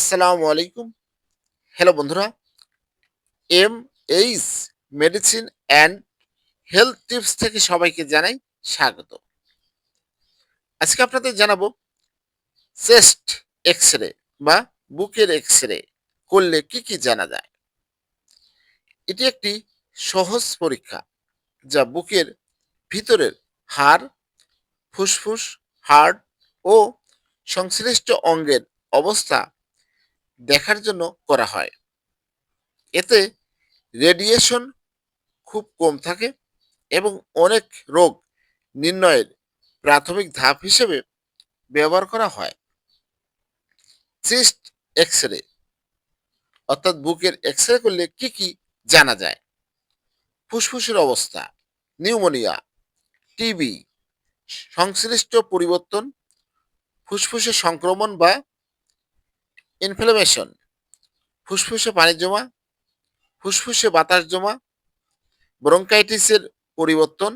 আসসালামু আলাইকুম। হ্যালো বন্ধুরা M H medicine and health tips থেকে সবাইকে জানাই স্বাগত। আজকে আপনাদের জানাব চেস্ট এক্স রে বা বুকের এক্স রে করলে কি কি জানা যায়? এটি একটি সহজ পরীক্ষা যা বুকের ভিতরের হাড়, ফুসফুস হার্ট ও সংশ্লিষ্ট অঙ্গের অবস্থা দেখার জন্য করা হয়। এতে রেডিয়েশন খুব কম থাকে এবং অনেক রোগ নির্ণয়ের প্রাথমিক ধাপ হিসেবে ব্যবহার করা হয়। চিস্ট এক্স রে অর্থাৎ বুকের এক্স রে করলে কি কি জানা যায়? ফুসফুসের অবস্থা, নিউমোনিয়া টিবি সংশ্লিষ্ট পরিবর্তন ফুসফুসে সংক্রমণ বা ইনফ্লামেশন ফুসফুসে পানি জমা, ফুসফুসে বাতাস জমা ব্রঙ্কাইটিসের পরিবর্তন,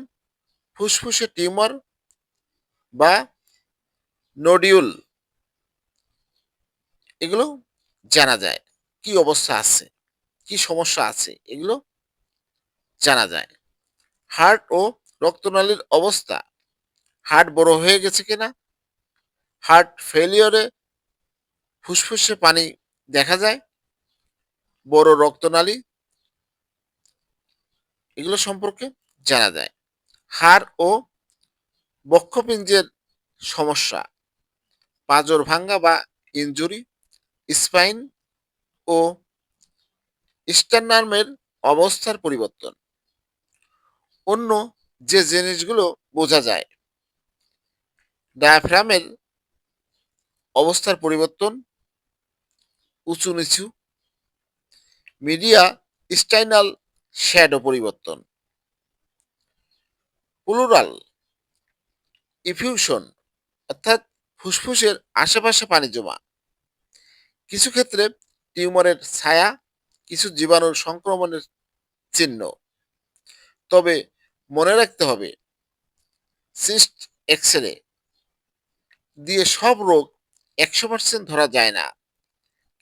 ফুসফুসে টিউমার বা নোডিউল এগুলো জানা যায়। কি অবস্থা আছে? কি সমস্যা আছে? এগুলো জানা যায়। হার্ট ও রক্তনালীর অবস্থা। হার্ট বড় হয়ে গেছে কিনা? হার্ট ফেলিওরে ফুসফুসে পানি দেখা যায়, বড় রক্তনালী, এগুলো সম্পর্কে জানা যায়। হাড় ও বক্ষপিঞ্জের সমস্যা, পাজর ভাঙ্গা বা ইনজুরি, স্পাইন ও স্ট্যান্ডার্মের অবস্থার পরিবর্তন। অন্য যে জিনিসগুলো বোঝা যায়, ডায়াফ্রামের অবস্থার পরিবর্তন উঁচু নিচু। মিডিয়া স্টাইনাল শ্যাডো পরিবর্তন। প্লুরাল ইফিউশন অর্থাৎ ফুসফুসের আশেপাশে পানি জমা। কিছু ক্ষেত্রে টিউমারের ছায়া, কিছু জীবাণুর সংক্রমণের চিহ্ন। তবে মনে রাখতে হবে, সিস্ট এক্স রে দিয়ে সব রোগ একশো পার্সেন্ট ধরা যায় না।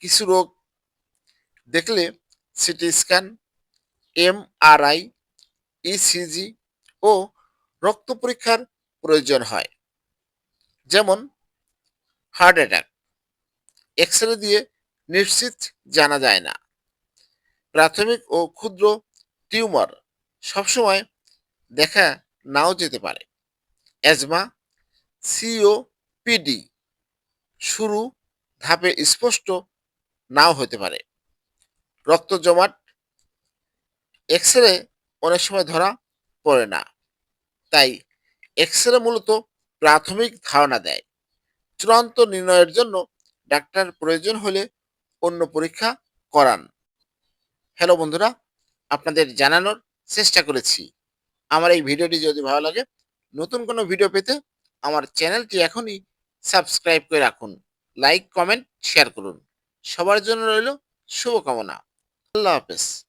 কিছু রোগ দেখলে সিটি স্ক্যান, এমআরআই, ইসিজি ও রক্ত পরীক্ষার প্রয়োজন হয়। যেমন হার্ট অ্যাটাক এক্স রে দিয়ে নিশ্চিত জানা যায় না। প্রাথমিক ও ক্ষুদ্র টিউমার সবসময় দেখা নাও যেতে পারে। অ্যাজমা সিওপিডি শুরু, ধাপে স্পষ্ট নাও হতে পারে। রক্ত জমাট এক্স রে অনেক সময় ধরা পড়ে না। তাই এক্স রে মূলত প্রাথমিক ধারণা দেয়। চূড়ান্ত নির্ণয়ের জন্য ডাক্তার প্রয়োজন হলে অন্য পরীক্ষা করান। হ্যালো বন্ধুরা, আপনাদের জানানোর চেষ্টা করেছি। আমার এই ভিডিওটি যদি ভালো লাগে, নতুন কোনো ভিডিও পেতে আমার চ্যানেলটি এখনই সাবস্ক্রাইব করে রাখুন। লাইক কমেন্ট শেয়ার করুন। সবার জন্য রইল শুভকামনা। আল্লাহ হাফেজ।